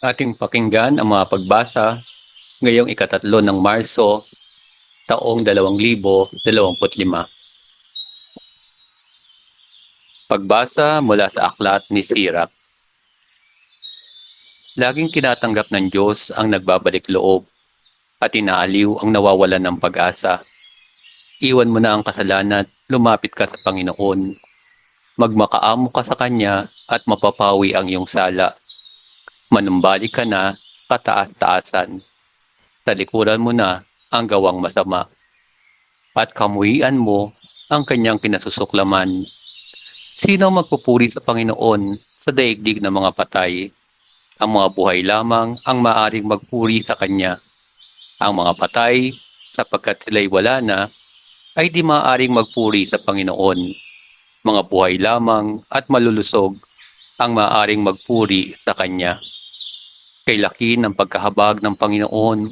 ating pakinggan ang mga pagbasa ngayong ikatatlo ng Marso, taong 2025. Pagbasa mula sa aklat ni Sirach. Laging tinatanggap ng Diyos ang nagbabalik loob at inaaliw ang nawawalan ng pag-asa. Iwan mo na ang kasalanan, lumapit ka sa Panginoon. Magmakaamo ka sa Kanya at mapapawi ang iyong sala. Manumbalik ka na, kataas-taasan. Talikuran mo na ang gawang masama. At kamuhian mo ang kanyang kinasusuklaman. Sino magpupuri sa Panginoon sa daigdig ng mga patay? Ang mga buhay lamang ang maaring magpuri sa Kanya. Ang mga patay, sapagkat sila'y wala na, ay di maaaring magpuri sa Panginoon. Mga buhay lamang at malulusog ang maaaring magpuri sa Kanya. Kay laki ng pagkahabag ng Panginoon,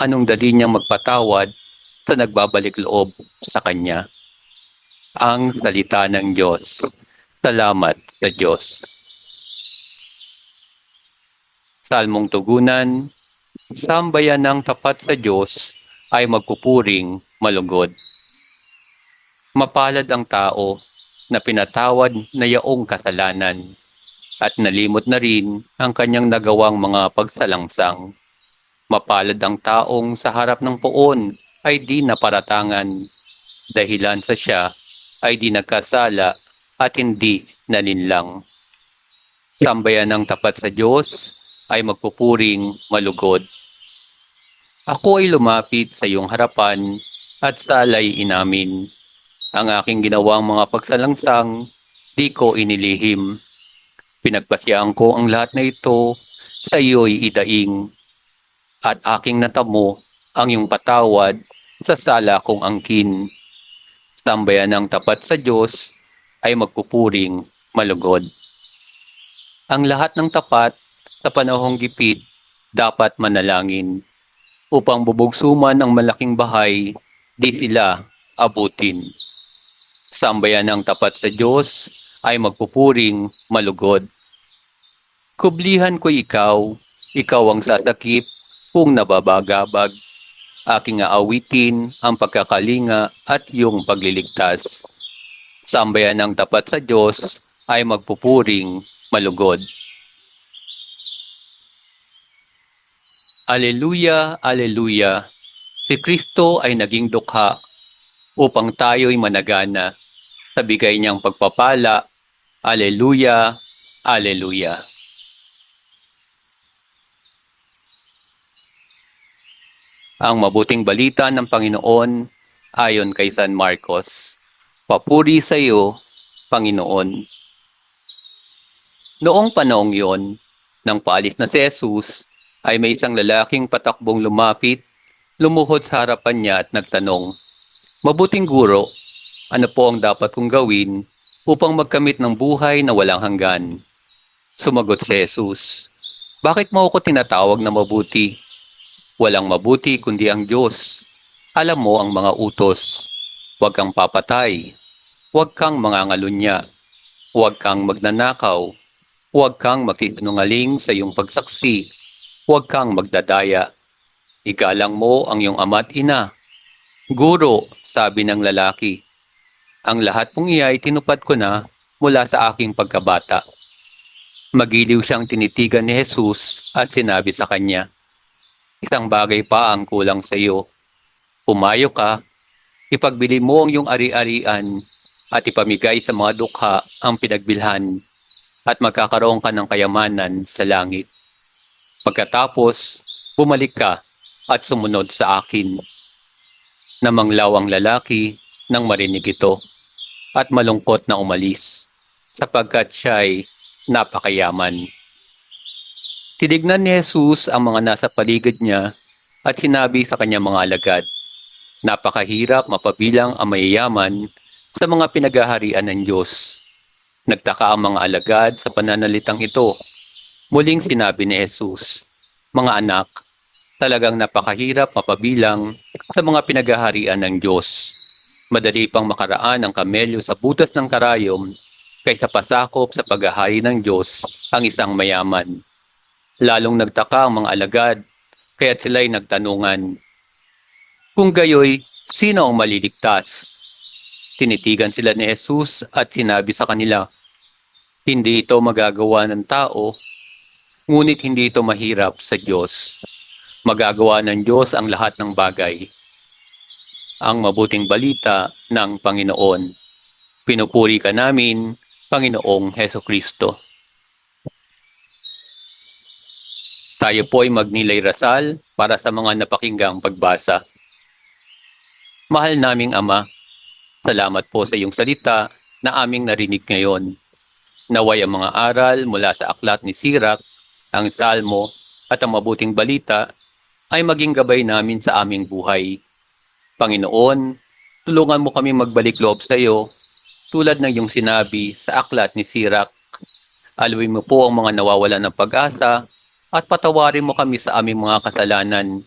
anong dali niyang magpatawad sa nagbabalik loob sa Kanya. Ang salita ng Diyos. Salamat sa Diyos. Salmong Tugunan, Sambayan ng tapat sa Diyos ay magpupuring malugod. Mapalad ang tao na pinatawad na yaong kasalanan at nalimot na rin ang kanyang nagawang mga pagsalangsang. Mapalad ang taong sa harap ng poon ay di naparatangan, dahilan sa siya ay di nagkasala at hindi nalinlang. Sambayan ng tapat sa Diyos ay magpupuring malugod. Ako ay lumapit sa iyong harapan at salay inamin. Ang aking ginawang mga pagsalangsang, di ko inilihim. Pinagpasyaan ko ang lahat na ito sa iyo'y idaing. At aking natamo ang iyong patawad sa sala kong angkin. Sambayan ng tapat sa Diyos ay magpupuring malugod. Ang lahat ng tapat sa panahong gipit dapat manalangin upang bubugsuman ang malaking bahay, di sila abutin. Sambayan ng tapat sa Diyos ay magpupuring malugod. Kublihan ko ikaw, ikaw ang sasakip kung nababagabag. Aking aawitin ang pagkakalinga at iyong pagliligtas. Sambayan ng tapat sa Diyos ay magpupuring malugod. Aleluya, aleluya. Si Kristo ay naging dukha upang tayo'y managana sa bigay niyang pagpapala. Aleluya, aleluya. Ang mabuting balita ng Panginoon ayon kay San Marcos. Papuri sa iyo, Panginoon. Noong panahong yon, nang paalis na si Jesus, ay may isang lalaking patakbong lumapit, lumuhod sa harapan niya at nagtanong, Mabuting guro, ano po ang dapat kong gawin upang magkamit ng buhay na walang hanggan? Sumagot si Jesus, Bakit mo ako tinatawag na mabuti? Walang mabuti kundi ang Diyos. Alam mo ang mga utos. Huwag kang papatay. Huwag kang mangangalunya. Huwag kang magnanakaw. Huwag kang magsisinungaling sa iyong pagsaksi huwag kang magdadaya. Igalang mo ang iyong ama't ina. Guro, sabi ng lalaki, ang lahat mong iyay tinupad ko na mula sa aking pagkabata. Magiliw siyang tinitigan ni Jesus at sinabi sa kanya, Isang bagay pa ang kulang sa iyo. Pumayo ka, ipagbili mo ang iyong ari-arian at ipamigay sa mga dukha ang pinagbilhan at magkakaroon ka ng kayamanan sa langit. Pagkatapos, bumalik ka at sumunod sa akin. Namanglaw ang lalaki nang marinig ito at malungkot na umalis sapagkat siya'y napakayaman. Tinignan ni Jesus ang mga nasa paligid niya at sinabi sa kanyang mga alagad, Napakahirap mapabilang ang mayayaman sa mga pinaghaharian ng Diyos. Nagtaka ang mga alagad sa pananalitang ito Muling sinabi ni Jesus, Mga anak, talagang napakahirap mapabilang sa mga pinaghaharian ng Diyos. Madali pang makaraan ang kamelyo sa butas ng karayom kaysa pasakop sa paghahari ng Diyos ang isang mayaman. Lalong nagtaka ang mga alagad, kaya't sila'y nagtanungan. Kung gayoy, sino ang maliligtas? Tinitigan sila ni Jesus at sinabi sa kanila, Hindi ito magagawa ng tao, ngunit hindi ito mahirap sa Diyos. Magagawa ng Diyos ang lahat ng bagay. Ang mabuting balita ng Panginoon. Pinupuri ka namin, Panginoong Heso Kristo. Tayo po ay magnilay rasal para sa mga napakinggang pagbasa. Mahal naming Ama, salamat po sa iyong salita na aming narinig ngayon. Naway ang mga aral mula sa aklat ni Sirak, ang Salmo at ang mabuting balita ay maging gabay namin sa aming buhay. Panginoon, tulungan mo kami magbalik loob sa iyo tulad ng iyong sinabi sa aklat ni Sirak. Aluin mo po ang mga nawawalan ng pag-asa at patawarin mo kami sa aming mga kasalanan.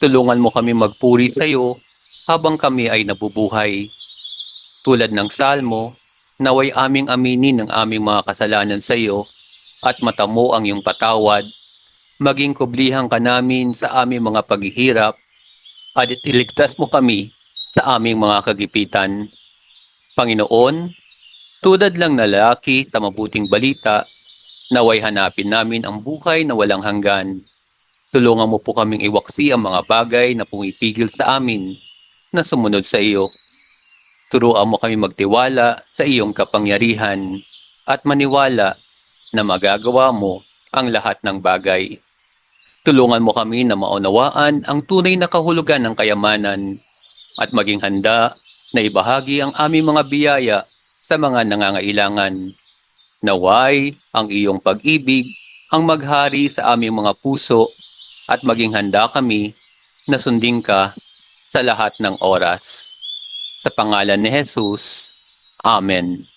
Tulungan mo kami magpuri sa iyo habang kami ay nabubuhay. Tulad ng salmo, naway aming aminin ang aming mga kasalanan sa iyo at matamo ang iyong patawad. Maging kublihan ka namin sa aming mga paghihirap at iligtas mo kami sa aming mga kagipitan. Panginoon, tulad lang na lalaki sa mabuting balita, naway hanapin namin ang buhay na walang hanggan. Tulungan mo po kaming iwaksi ang mga bagay na pumipigil sa amin na sumunod sa iyo. Turuan mo kami magtiwala sa iyong kapangyarihan at maniwala na magagawa mo ang lahat ng bagay. Tulungan mo kami na maunawaan ang tunay na kahulugan ng kayamanan at maging handa na ibahagi ang aming mga biyaya sa mga nangangailangan. Naway ang iyong pag-ibig ang maghari sa aming mga puso at maging handa kami na sundin ka sa lahat ng oras. Sa pangalan ni Jesus, Amen.